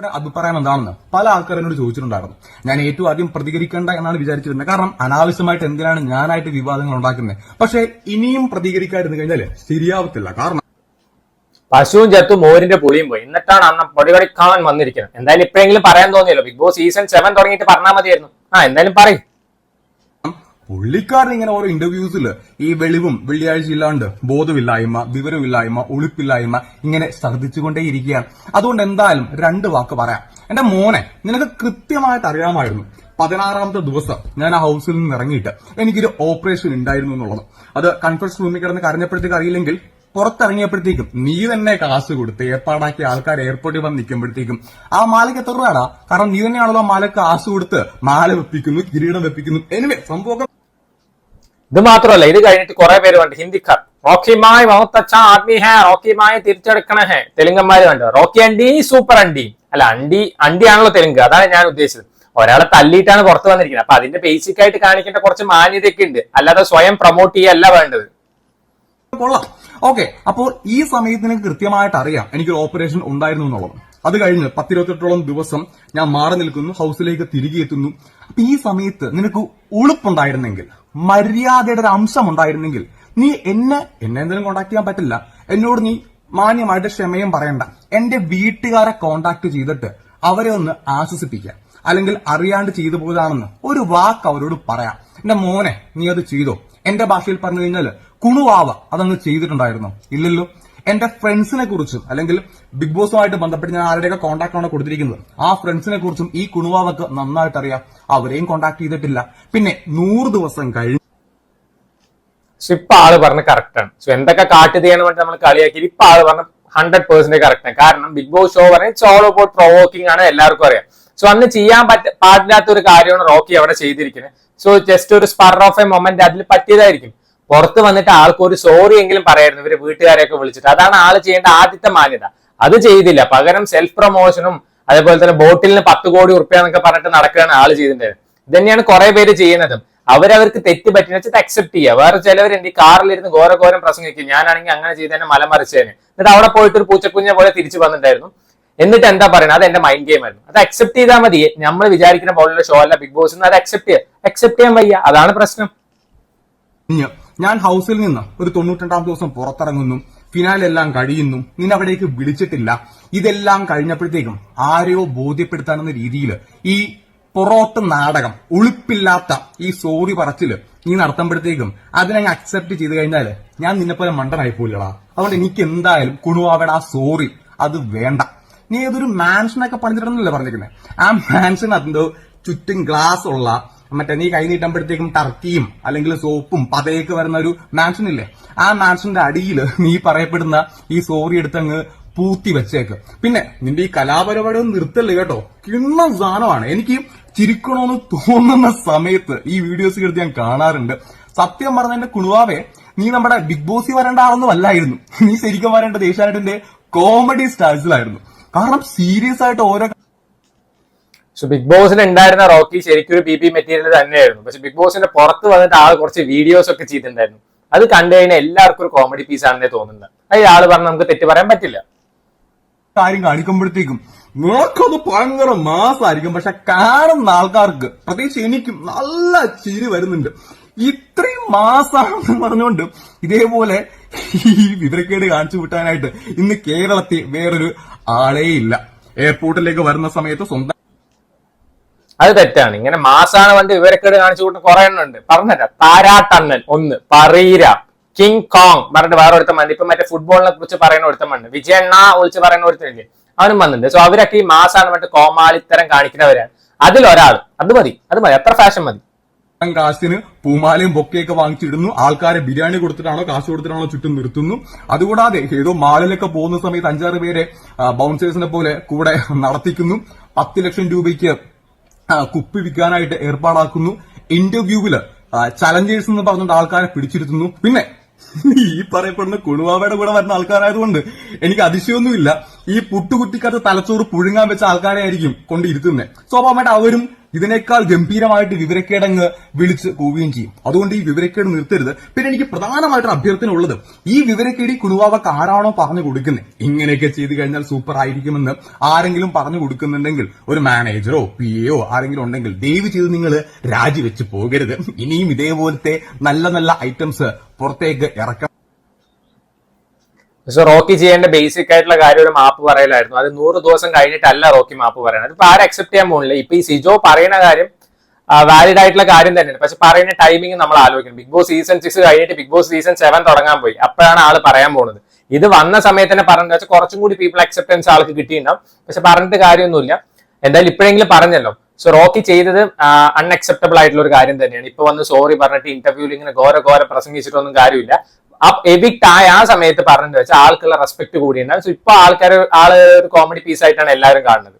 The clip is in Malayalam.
ഇവിടെ അഭിപ്രായം എന്താണെന്ന് പല ആൾക്കാരോട് ചോദിച്ചിട്ടുണ്ടായിരുന്നു. ഞാൻ ഏറ്റവും ആദ്യം പ്രതികരിക്കേണ്ട എന്നാണ് വിചാരിച്ചിരുന്നത്. കാരണം അനാവശ്യമായിട്ട് എന്തിനാണ് ഞാനായിട്ട് വിവാദങ്ങൾ ഉണ്ടാക്കുന്നത്? പക്ഷേ ഇനിയും പ്രതികരിക്കാതിരുന്നു കഴിഞ്ഞാൽ ശരിയാവത്തില്ല. കാരണം പശുവും ചത്തു മോരിന്റെ പുളിയും പോയി. എന്നിട്ടാണ് അന്ന് പൊടിപൊടിക്കാൻ വന്നിരിക്കുന്നത്. എന്തായാലും ഇപ്പോഴെങ്കിലും പറയാൻ തോന്നിയല്ലോ. ബിഗ് ബോസ് സീസൺ സെവൻ തുടങ്ങിയിട്ട് പറഞ്ഞാൽ മതിയായിരുന്നു. ആ എന്തായാലും പറയും. പുള്ളിക്കാരൻ ഇങ്ങനെ ഓരോ ഇന്റർവ്യൂസിൽ ഈ വെളിവും വെള്ളിയാഴ്ച ഇല്ലാണ്ട് ബോധമില്ലായ്മ വിവരമില്ലായ്മ ഒളിപ്പില്ലായ്മ ഇങ്ങനെ ശ്രദ്ധിച്ചുകൊണ്ടേയിരിക്കുകയാണ് അതുകൊണ്ട് എന്തായാലും രണ്ട് വാക്ക് പറയാം. എന്റെ മോനെ നിനക്ക് കൃത്യമായിട്ട് അറിയാമായിരുന്നു. പതിനാറാമത്തെ ദിവസം ഞാൻ ആ ഹൗസിൽ നിന്ന് ഇറങ്ങിയിട്ട് എനിക്കൊരു ഓപ്പറേഷൻ ഉണ്ടായിരുന്നു എന്നുള്ളത്. അത് കൺഫറൻസ് റൂമിൽ കിടന്ന് കരഞ്ഞപ്പോഴത്തേക്ക് അറിയില്ലെങ്കിൽ പുറത്തിറങ്ങിയപ്പോഴത്തേക്കും നീ തന്നെ കാശ് കൊടുത്ത് ഏർപ്പാടാക്കിയ ആൾക്കാർ എയർപോർട്ടിൽ വന്ന് നിൽക്കുമ്പോഴത്തേക്കും ആ മാലയ്ക്ക് എത്ര രൂപടാ കാരണം നീ തന്നെയാണല്ലോ ആ മാലക്ക് കാശ് കൊടുത്ത് മാല വെപ്പിക്കുന്നു കിരീടം വെപ്പിക്കുന്നു. എനിവേ സംഭവം ഇത് മാത്രമല്ല ഇത് കഴിഞ്ഞിട്ട് കുറെ പേര് കണ്ട് ഹിന്ദിക്കാർ. റോക്കിമായി മഹത്തച്ച ആദ്മി ഹേ റോക്കിമായി തിരിച്ചെടുക്കണ ഹേ. തെലുങ്കന്മാര് കണ്ടു? റോക്കി അണ്ടി സൂപ്പർ അണ്ടി. അല്ല അണ്ടി അണ്ടിയാണല്ലോ തെലുങ്ക്. അതാണ് ഞാൻ ഉദ്ദേശിച്ചത്. ഒരാളെ തല്ലിയിട്ടാണ് പുറത്ത് വന്നിരിക്കുന്നത്. അപ്പൊ അതിന്റെ ബേസിക് ആയിട്ട് കാണിക്കേണ്ട കുറച്ച് മാന്യതയൊക്കെ ഉണ്ട്. അല്ലാതെ സ്വയം പ്രൊമോട്ട് ചെയ്യല്ല വേണ്ടത്. ഓക്കെ അപ്പോൾ ഈ സമയത്തിന് കൃത്യമായിട്ട് അറിയാം എനിക്കൊരു ഓപ്പറേഷൻ ഉണ്ടായിരുന്നു എന്നുള്ളത്. അത് കഴിഞ്ഞ് പത്തിരുപത്തെട്ടോളം ദിവസം ഞാൻ മാറി നിൽക്കുന്നു ഹൗസിലേക്ക് തിരികെ എത്തുന്നു. അപ്പൊ ഈ സമയത്ത് നിനക്ക് ഉളുപ്പുണ്ടായിരുന്നെങ്കിൽ മര്യാദയുടെ ഒരു അംശം ഉണ്ടായിരുന്നെങ്കിൽ നീ എന്നെ എന്നെ എന്തെങ്കിലും കോണ്ടാക്ട് ചെയ്യാൻ പറ്റില്ല. എന്നോട് നീ മാന്യമായിട്ട് ക്ഷമയും പറയണ്ട. എന്റെ വീട്ടുകാരെ കോണ്ടാക്ട് ചെയ്തിട്ട് അവരെ ഒന്ന് ആശ്വസിപ്പിക്കുക. അല്ലെങ്കിൽ അറിയാണ്ട് ചെയ്തു പോയതാണെന്ന് ഒരു വാക്ക് അവരോട് പറയാം. എന്റെ മോനെ നീ അത് ചെയ്തോ? എന്റെ ഭാഷയിൽ പറഞ്ഞു കഴിഞ്ഞാൽ കുണുവാവ അതങ്ങ് ചെയ്തിട്ടുണ്ടായിരുന്നു. ഇല്ലല്ലോ? എന്റെ ഫ്രണ്ട്സിനെ കുറിച്ചും അല്ലെങ്കിൽ ബിഗ് ബോസുമായിട്ട് ബന്ധപ്പെട്ട് ഞാൻ ആരുടെയൊക്കെ കോൺടാക്ട് ആണ് കൊടുത്തിരിക്കുന്നത് ആ ഫ്രണ്ട്സിനെ കുറിച്ചും ഈ കുണുവാവക്ക് നന്നായിട്ട് അറിയാം അവരെയും കോണ്ടാക്ട് ചെയ്തിട്ടില്ല. പിന്നെ നൂറ് ദിവസം കഴിഞ്ഞു സോ ഇപ്പൊ ആൾ പറഞ്ഞ കറക്റ്റ് ആണ്. സോ എന്തൊക്കെ കാട്ടി ചെയ്യണം വേണ്ടി നമ്മൾ കളിയാക്കി ഇപ്പൊ ആൾ പറഞ്ഞ ഹൺഡ്രഡ് പേഴ്സെന്റ് കറക്റ്റ് ആണ്. കാരണം ബിഗ് ബോസ് ഷോ പറഞ്ഞ ചോൾ അബൌട്ട് പ്രൊവോക്കിംഗ് ആണ് എല്ലാവർക്കും അറിയാം. സോ അന്ന് ചെയ്യാൻ പറ്റ പാടില്ലാത്ത ഒരു കാര്യമാണ് റോക്കി അവിടെ ചെയ്തിരിക്കുന്നത്. സോ ജസ്റ്റ് ഒരു സ്പർ ഓഫ് എ മൊമെന്റ് അതിൽ പറ്റിയതായിരിക്കും. പുറത്ത് വന്നിട്ട് ആൾക്ക് ഒരു സോറി എങ്കിലും പറയായിരുന്നു. ഇവർ വീട്ടുകാരെയൊക്കെ വിളിച്ചിട്ട്. അതാണ് ആൾ ചെയ്യേണ്ട ആദ്യത്തെ മാന്യത. അത് ചെയ്തില്ല. പകരം സെൽഫ് പ്രൊമോഷനും അതേപോലെ തന്നെ ബോട്ടിലിന് പത്ത് കോടി ഉറുപ്പ്യ എന്നൊക്കെ പറഞ്ഞിട്ട് നടക്കുകയാണ് ആൾ ചെയ്തിട്ടുണ്ടായത് ഇത് തന്നെയാണ് കുറെ പേര് ചെയ്യുന്നതും. അവരവർക്ക് തെറ്റ് പറ്റിയെന്ന് വെച്ചാൽ അക്സെപ്റ്റ് ചെയ്യുക വേറെ ചിലവരുണ്ട് ഈ കാറിലിരുന്ന് ഘോരഘോരം പ്രസംഗിക്കും. ഞാനാണെങ്കിൽ അങ്ങനെ ചെയ്തതിനെ മലമറിച്ചതിന് എന്നിട്ട് അവിടെ പോയിട്ട് ഒരു പൂച്ചക്കുഞ്ഞെ പോലെ തിരിച്ചു വന്നിട്ടുണ്ടായിരുന്നു. എന്നിട്ട് എന്താ പറയുന്നത്? അത് എന്റെ മൈൻഡ് ഗെയിം ആയിരുന്നു. അത് അക്സെപ്റ്റ് ചെയ്താൽ മതി. നമ്മൾ വിചാരിക്കുന്ന പോലുള്ള ഷോ അല്ല ബിഗ് ബോസ് അത് അക്സെപ്റ്റ് ചെയ്യുക അക്സെപ്റ്റ് ചെയ്യാൻ വയ്യ. അതാണ് പ്രശ്നം. ഞാൻ ഹൗസിൽ നിന്ന് ഒരു തൊണ്ണൂറ്റിരണ്ടാം ദിവസം പുറത്തിറങ്ങുന്നു. ഫിനാലെല്ലാം കഴിയുന്നു. നിന്നെ അവിടേക്ക് വിളിച്ചിട്ടില്ല. ഇതെല്ലാം കഴിഞ്ഞപ്പോഴത്തേക്കും ആരെയോ ബോധ്യപ്പെടുത്താനെന്ന രീതിയിൽ ഈ പൊറോട്ട് നാടകം ഉളുപ്പില്ലാത്ത ഈ സോറി പറച്ചിൽ നീ നടത്തുമ്പോഴത്തേക്കും അതിനങ്ങ് അക്സെപ്റ്റ് ചെയ്ത് കഴിഞ്ഞാൽ ഞാൻ നിന്നെ പോലെ മണ്ടനായി പോയില്ലടാ അതുകൊണ്ട് എനിക്ക് എന്തായാലും കുണുവാവേട ആ സോറി അത് വേണ്ട. നീ ഏതൊരു മാൻഷനൊക്കെ പണിതിട്ടുണ്ടല്ലേ പറഞ്ഞിരിക്കുന്നത് ആ മാൻഷൻ അതിന്റെ ചുറ്റും ഗ്ലാസ് ഉള്ള മറ്റേ നീ കൈ നീട്ടുമ്പോഴത്തേക്കും ടർക്കിയും അല്ലെങ്കിൽ സോപ്പും പതയൊക്കെ വരുന്ന ഒരു മാൻഷൻ ഇല്ലേ? ആ മാൻഷന്റെ അടിയിൽ നീ പറയപ്പെടുന്ന ഈ സോറി എടുത്തങ്ങ് പൂത്തി വെച്ചേക്ക്. പിന്നെ നിന്റെ ഈ കലാപരിപാടി ഒന്നും നിർത്തല്ലേ കേട്ടോ? കിണ്ണ സാധനമാണ്. എനിക്ക് ചിരിക്കണമെന്ന് തോന്നുന്ന സമയത്ത് ഈ വീഡിയോസ് എടുത്ത് ഞാൻ കാണാറുണ്ട്. സത്യം പറഞ്ഞ എന്റെ കുണുവാവെ നീ നമ്മുടെ ബിഗ് ബോസിൽ വരേണ്ട ആളൊന്നും അല്ലായിരുന്നു. നീ ശരിക്കും വരേണ്ടത് ഏഷ്യാനെറ്റിന്റെ കോമഡി സ്റ്റാഴ്സിലായിരുന്നു കാരണം സീരിയസ് ആയിട്ട് ഓരോ പക്ഷെ ബിഗ് ബോസിന് ഉണ്ടായിരുന്ന റോക്കി ശരിക്കും ഒരു പി പി മെറ്റീരിയൽ തന്നെയായിരുന്നു. പക്ഷെ ബിഗ് ബോസിന്റെ പുറത്ത് വന്നിട്ട് ആൾ കുറച്ച് വീഡിയോസ് ഒക്കെ ചെയ്തിട്ടുണ്ടായിരുന്നു. അത് കണ്ടു കഴിഞ്ഞാൽ എല്ലാവർക്കും ഒരു കോമഡി പീസ് ആണെന്നേ തോന്നുന്നത്. അത് ആൾ പറഞ്ഞ നമുക്ക് തെറ്റ് പറയാൻ പറ്റില്ല. കാര്യം കാണിക്കുമ്പോഴത്തേക്കും നിനക്കത് ഭയങ്കര മാസമായിരിക്കും പക്ഷെ കാണുന്ന ആൾക്കാർക്ക് പ്രത്യേകിച്ച് എനിക്കും നല്ല ചിരി വരുന്നുണ്ട്. ഇത്രയും മാസാണെന്ന് പറഞ്ഞുകൊണ്ട് ഇതേപോലെ ഈ വിവരക്കേട് കാണിച്ചു വിട്ടാനായിട്ട് ഇന്ന് കേരളത്തിൽ വേറൊരു ആളേ ഇല്ല എയർപോർട്ടിലേക്ക് വരുന്ന സമയത്ത് സ്വന്തം അത് തെറ്റാണ്. ഇങ്ങനെ മാസാണ് വണ്ടി വിവരക്കേട് കാണിച്ചു കൂട്ടുന്ന കുറെ എണ്ണം ഉണ്ട്. താരാട്ടണ്ണൻ ഒന്ന്. പറീര. King Kong. പറഞ്ഞിട്ട് വേറെ ഒരുത്തം മണ്ണ് ഇപ്പൊ മറ്റേ ഫുട്ബോളിനെ കുറിച്ച് പറയുന്ന ഒരുത്തം മണ്ണ് വിജയണ്ണ ഒളിച്ച് പറയുന്ന ഒരുത്തല്ലേ അവനും വന്നിട്ടുണ്ട്. സോ അവരൊക്കെ ഈ മാസാണ് മറ്റേ കോമാളിത്തരം കാണിക്കുന്നവരാണ്. അതിലൊരാൾ അത് മതി. അത് മതി. അത്ര ഫാഷൻ മതി. കാശിന് പൂമാലയും ബൊക്കെയൊക്കെ വാങ്ങിച്ചിടുന്നു. ആൾക്കാരെ ബിരിയാണി കൊടുത്തിട്ടാണോ കാശ് കൊടുത്തിട്ടാണോ ചുറ്റും നിർത്തുന്നു. അതുകൂടാതെ ഏതോ മാളിലൊക്കെ പോകുന്ന സമയത്ത് അഞ്ചാറ് പേരെ ബൗൺസേഴ്സിനെ പോലെ കൂടെ നടത്തിക്കുന്നു. പത്ത് ലക്ഷം രൂപയ്ക്ക് ആ, കുപ്പി വിൽക്കാനായിട്ട് ഏർപ്പാടാക്കുന്നു. ഇന്റർവ്യൂവിൽ ചലഞ്ചേഴ്സ് എന്ന് പറഞ്ഞുകൊണ്ട് ആൾക്കാരെ പിടിച്ചിരുത്തുന്നു. പിന്നെ ഈ പറയപ്പെടുന്ന കുണുവാവയുടെ കൂടെ വരുന്ന ആൾക്കാരായതുകൊണ്ട് എനിക്ക് അതിശയൊന്നുമില്ല ഈ പുട്ടുകുറ്റിക്കകത്ത് തലച്ചോറ് പുഴുങ്ങാൻ വെച്ച ആൾക്കാരെ ആയിരിക്കും കൊണ്ട് ഇരുത്തുന്നത് സ്വാഭാവികമായിട്ട് അവരും ഇതിനേക്കാൾ ഗംഭീരമായിട്ട് വിവരക്കേടങ്ങ് വിളിച്ച് പോവുകയും ചെയ്യും. അതുകൊണ്ട് ഈ വിവരക്കേട് നിർത്തരുത്. പിന്നെ എനിക്ക് പ്രധാനമായിട്ടും അഭ്യർത്ഥന ഉള്ളത് ഈ വിവരക്കേട് ഈ കുണുവാവക്ക് ആരാണോ പറഞ്ഞു കൊടുക്കുന്നത് ഇങ്ങനെയൊക്കെ ചെയ്തു കഴിഞ്ഞാൽ സൂപ്പർ ആയിരിക്കുമെന്ന് ആരെങ്കിലും പറഞ്ഞു കൊടുക്കുന്നുണ്ടെങ്കിൽ ഒരു മാനേജറോ പി എയോ ആരെങ്കിലും ഉണ്ടെങ്കിൽ ദയവ് ചെയ്ത് നിങ്ങൾ രാജിവെച്ച് പോകരുത്. ഇനിയും ഇതേപോലത്തെ നല്ല നല്ല ഐറ്റംസ് പുറത്തേക്ക് ഇറക്കാം പക്ഷെ റോക്കി ചെയ്യേണ്ട ബേസിക് ആയിട്ടുള്ള കാര്യം ഒരു മാപ്പ് പറയലായിരുന്നു. അത് നൂറ് ദിവസം കഴിഞ്ഞിട്ടല്ല റോക്കി മാപ്പ് പറയുന്നത് അതിപ്പോ ആരും അക്സെപ്റ്റ് ചെയ്യാൻ പോകുന്നില്ല ഇപ്പൊ ഈ സിജോ പറയുന്ന കാര്യം വാലിഡ് ആയിട്ടുള്ള കാര്യം തന്നെയാണ്. പക്ഷെ പറയുന്ന ടൈമിംഗ് നമ്മൾ ആലോചിക്കണം. ബിഗ് ബോസ് സീസൺ സിക്സ് കഴിഞ്ഞിട്ട് ബിഗ് ബോസ് സീസൺ സെവൻ തുടങ്ങാൻ പോയി. അപ്പോഴാണ് ആൾ പറയാൻ പോകുന്നത് ഇത് വന്ന സമയത്ത് തന്നെ പറഞ്ഞു വെച്ചാൽ കുറച്ചും കൂടി പീപ്പിൾ അക്സെപ്റ്റൻസ് ആൾക്ക് കിട്ടിയിട്ടുണ്ടാവും. പക്ഷെ പറഞ്ഞിട്ട് കാര്യമൊന്നുമില്ല. എന്തായാലും ഇപ്പോഴെങ്കിലും പറഞ്ഞല്ലോ. സോ റോക്കി ചെയ്തത് അൺഅക്സെപ്റ്റബിൾ ആയിട്ടുള്ള ഒരു കാര്യം തന്നെയാണ്. ഇപ്പൊ വന്ന് സോറി പറഞ്ഞിട്ട് ഇന്റർവ്യൂവിൽ ഇങ്ങനെ ഘോര ഘോര പ്രസംഗിച്ചിട്ടൊന്നും കാര്യമില്ല. ആ എവിക്ട് ആയ ആ സമയത്ത് പറഞ്ഞത് വെച്ചാൽ ആൾക്കുള്ള റെസ്പെക്ട് കൂടിയുണ്ടാവും. സോ ഇപ്പൊ ആൾക്കാർ ആൾ കോമഡി പീസ് ആയിട്ടാണ് എല്ലാവരും കാണുന്നത്.